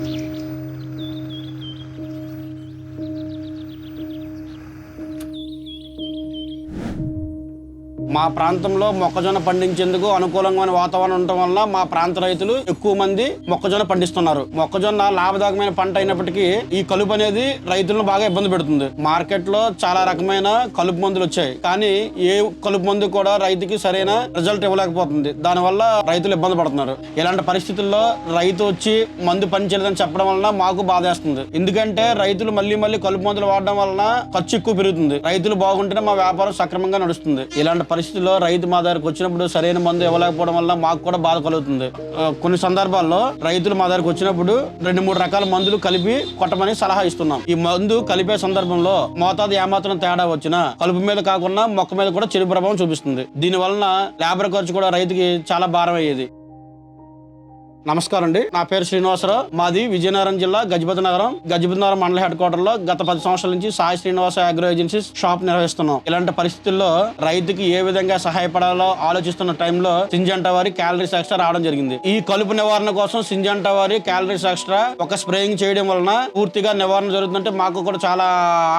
Thank you. మా ప్రాంతంలో మొక్కజొన్న పండించేందుకు అనుకూలమైన వాతావరణం ఉండటం వల్ల మా ప్రాంత రైతులు ఎక్కువ మంది మొక్కజొన్న పండిస్తున్నారు. మొక్కజొన్న లాభదాయకమైన పంట అయినప్పటికీ ఈ కలుపు అనేది రైతులను బాగా ఇబ్బంది పెడుతుంది. మార్కెట్లో చాలా రకమైన కలుపు మందులు వచ్చాయి. కానీ ఏ కలుపు మందు కూడా రైతుకి సరైన రిజల్ట్ ఇవ్వలేకపోతుంది. దానివల్ల రైతులు ఇబ్బంది పడుతున్నారు. ఇలాంటి పరిస్థితుల్లో రైతు వచ్చి మందు పనిచేయలేదని చెప్పడం వలన మాకు బాధేస్తుంది ఎందుకంటే రైతులు మళ్ళీ మళ్ళీ కలుపు మందులు వాడడం వలన ఖర్చు ఎక్కువ పెరుగుతుంది. రైతులు బాగుంటేనే మా వ్యాపారం సక్రమంగా నడుస్తుంది. ఇలాంటి పరిస్థితుల్లో రైతు మా దగ్గరకు వచ్చినప్పుడు సరైన మందు ఇవ్వలేకపోవడం వల్ల మాకు కూడా బాధ కలుగుతుంది. కొన్ని సందర్భాల్లో రైతులు మా దగ్గరకు వచ్చినప్పుడు రెండు మూడు రకాల మందులు కలిపి కొట్టమని సలహా ఇస్తున్నాం. ఈ మందు కలిపే సందర్భంలో మోతాదు ఏమాత్రం తేడా వచ్చినా కలుపు మీద కాకుండా మొక్క మీద కూడా చెడు ప్రభావం చూపిస్తుంది. దీని వలన లేబర్ ఖర్చు కూడా రైతుకి చాలా భారం అయ్యేది. నమస్కారం అండి నా పేరు శ్రీనివాసరావు. మాది విజయనగరం జిల్లా గజపతి నగరం. గజపతి నగరం మండల హెడ్ క్వార్టర్లో గత పది సంవత్సరాల నుంచి Sai Srinivasa agro agencies shop నిర్వహిస్తున్నాం. ఇలాంటి పరిస్థితుల్లో రైతుకి ఏ విధంగా సహాయపడాలో ఆలోచిస్తున్న టైంలో సింజంటా వారి క్యాలరీస్ ఎక్స్ట్రా రావడం జరిగింది. ఈ కలుపు నివారణ కోసం సింజంటా వారి క్యాలరీస్ ఎక్స్ట్రా ఒక స్ప్రేయింగ్ చేయడం వలన పూర్తిగా నివారణ జరుగుతుందంటే మాకు కూడా చాలా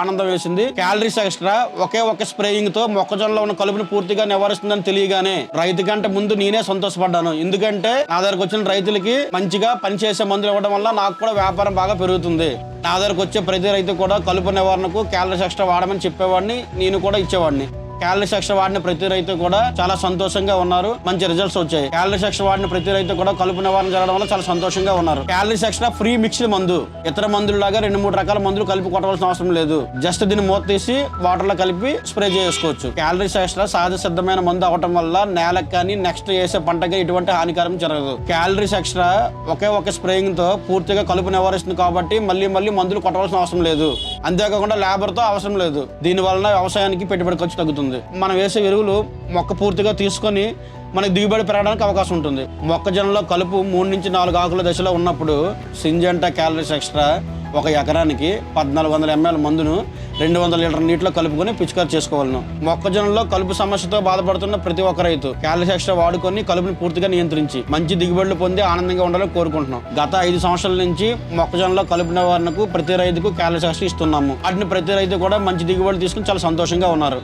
ఆనందం వేసింది. క్యాలరీస్ ఎక్స్ట్రా ఒకే ఒక స్ప్రేయింగ్తో మొక్కజొన్నలో ఉన్న కలుపుని పూర్తిగా నివారిస్తుందని తెలియగానే రైతు కంటే ముందు నేనే సంతోషపడ్డాను. ఎందుకంటే నా దగ్గరకు వచ్చిన రైతులకి మంచిగా పనిచేసే మందులు ఇవ్వడం వల్ల నాకు కూడా వ్యాపారం బాగా పెరుగుతుంది. నా దగ్గరకు వచ్చే ప్రతి రైతు కూడా కలుపు నివారణకు క్యాలరీస్ ఎక్స్ట్రా వాడమని చెప్పేవాడిని నేను కూడా ఇచ్చేవాడిని. క్యాలరీస్ ఎక్స్ట్రా వాడిన ప్రతి రైతు కూడా చాలా సంతోషంగా ఉన్నారు. మంచి రిజల్ట్స్ వచ్చాయి. క్యాలరీస్ ఎక్స్ట్రా వాడిన ప్రతి రైతు కూడా కలుపు నివారణ జరగడం వల్ల చాలా సంతోషంగా ఉన్నారు. క్యాలరీస్ ఎక్స్ట్రా ఫ్రీ మిక్స్డ్ మందు. ఇతర మందులు లాగా రెండు మూడు రకాల మందులు కలిపి కొట్టవలసిన అవసరం లేదు. జస్ట్ దీన్ని మూత తీసి వాటర్లో కలిపి స్ప్రే చేసుకోవచ్చు. క్యాలరీస్ ఎక్స్ట్రా సహజ సిద్ధమైన మందు అవటం వల్ల నేలకు కానీ నెక్స్ట్ వేసే పంటకి ఎటువంటి హానికరం జరగదు. క్యాలరీస్ ఎక్స్ట్రా ఒకే ఒక స్ప్రేయింగ్తో పూర్తిగా కలుపు నివారిస్తుంది కాబట్టి మళ్ళీ మళ్ళీ మందులు కొట్టవలసిన అవసరం లేదు. అంతేకాకుండా లేబర్తో అవసరం లేదు. దీని వలన వ్యవసాయానికి పెట్టుబడి ఖర్చు తగ్గుతుంది. మనం వేసే ఎరువులు మొక్క పూర్తిగా తీసుకొని మనకి దిగుబడి పెరగడానికి అవకాశం ఉంటుంది. మొక్కజొన్నలో కలుపు మూడు నుంచి నాలుగు ఆకుల దశలో ఉన్నప్పుడు సింజంటా క్యాలరీస్ ఎక్స్ట్రా ఒక ఎకరానికి పద్నాలుగు వందల ఎంఎల్ మందును రెండు వందల లీటర్ నీటిలో కలుపుకొని పిచికారి చేసుకోవాలను. మొక్కజొన్నలో కలుపు సమస్యతో బాధపడుతున్న ప్రతి ఒక్క రైతు క్యాలరీస్ ఎక్స్ట్రా వాడుకొని కలుపుని పూర్తిగా నియంత్రించి మంచి దిగుబడులు పొంది ఆనందంగా ఉండాలని కోరుకుంటున్నాం. గత ఐదు సంవత్సరాల నుంచి మొక్కజొన్నలో కలుపు నివారణకు ప్రతి రైతుకు క్యాలరీస్ ఎక్స్ట్రా ఇస్తున్నాము. వాటిని ప్రతి రైతు కూడా మంచి దిగుబడి తీసుకుని చాలా సంతోషంగా ఉన్నారు.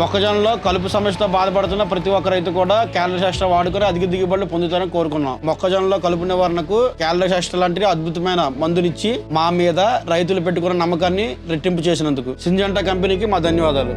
మొక్కజొన్నలో కలుపు సమస్యతో బాధపడుతున్న ప్రతి ఒక్క రైతు కూడా క్యాలరీస్ శాస్త్ర వాడుకొని అధిక దిగుబడులు పొందుతారని కోరుకున్నాం. మొక్కజొన్నలో కలుపు నివారణకు క్యాలరీస్ శాస్త్ర లాంటి అద్భుతమైన మందునిచ్చి మా మీద రైతులు పెట్టుకున్న నమ్మకాన్ని రెట్టింపు చేసినందుకు. సింజంటా కంపెనీకి మా ధన్యవాదాలు.